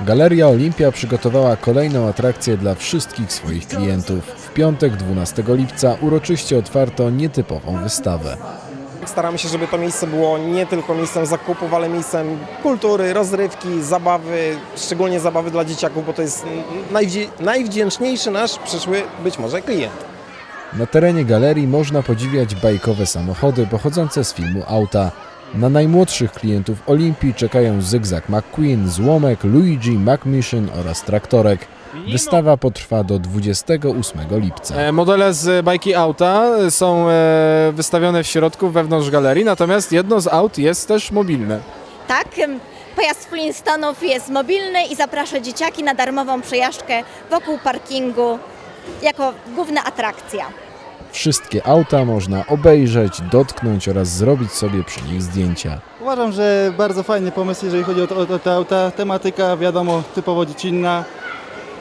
Galeria Olimpia przygotowała kolejną atrakcję dla wszystkich swoich klientów. W piątek 12 lipca uroczyście otwarto nietypową wystawę. Staramy się, żeby to miejsce było nie tylko miejscem zakupów, ale miejscem kultury, rozrywki, zabawy, szczególnie zabawy dla dzieciaków, bo to jest najwdzie- najwdzięczniejszy nasz przyszły być może klient. Na terenie galerii można podziwiać bajkowe samochody pochodzące z filmu Auta. Na najmłodszych klientów Olimpii czekają Zygzak McQueen, Złomek, Luigi, McMission oraz Traktorek. Wystawa potrwa do 28 lipca. E, Modele z bajki auta są e, wystawione w środku, wewnątrz galerii, natomiast jedno z aut jest też mobilne. Tak, pojazd Flintstonów jest mobilny i zaprasza dzieciaki na darmową przejażdżkę wokół parkingu jako główna atrakcja. Wszystkie auta można obejrzeć, dotknąć oraz zrobić sobie przy nich zdjęcia. Uważam, że bardzo fajny pomysł, jeżeli chodzi o, to, o te auta. Tematyka, wiadomo, typowo dziecinna.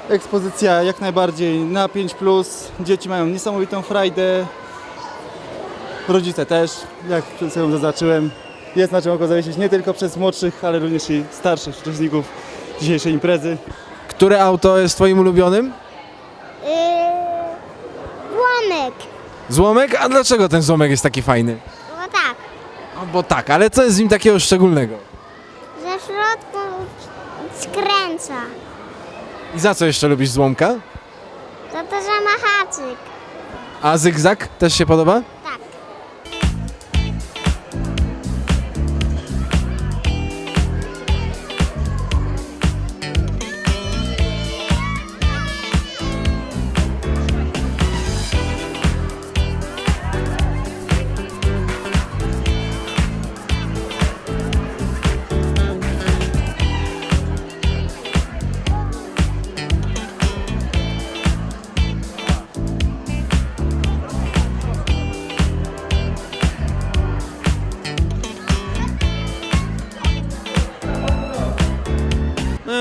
Ekspozycja jak najbardziej na 5+. Dzieci mają niesamowitą frajdę. Rodzice też, jak przed chwilą zaznaczyłem. Jest na czym oko zawiesić nie tylko przez młodszych, ale również i starszych uczestników dzisiejszej imprezy. Które auto jest twoim ulubionym? Łomek. Złomek? A dlaczego ten złomek jest taki fajny? No tak, No bo tak, ale co jest w nim takiego szczególnego? ze środku skręca. I za co jeszcze lubisz złomka? Za to, że ma haczyk. A zygzak też się podoba?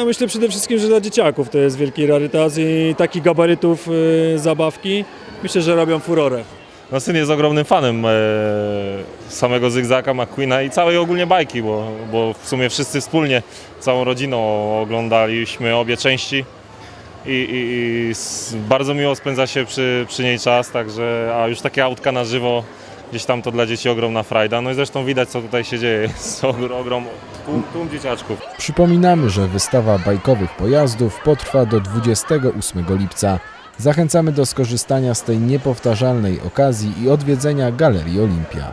Myślę przede wszystkim, że dla dzieciaków to jest wielki rarytas i takich gabarytów y, zabawki myślę, że robią furorę. No syn jest ogromnym fanem e, samego Zygzaka, McQueena i całej ogólnie bajki, bo, bo w sumie wszyscy wspólnie, całą rodziną oglądaliśmy obie części i, i, i bardzo miło spędza się przy, przy niej czas, także a już takie autka na żywo gdzieś tam to dla dzieci ogromna frajda. No i zresztą widać co tutaj się dzieje, jest ogr- ogrom, tłum, tłum dzieciaczków. Przypominamy, że wystawa bajkowych pojazdów potrwa do 28 lipca. Zachęcamy do skorzystania z tej niepowtarzalnej okazji i odwiedzenia Galerii Olimpia.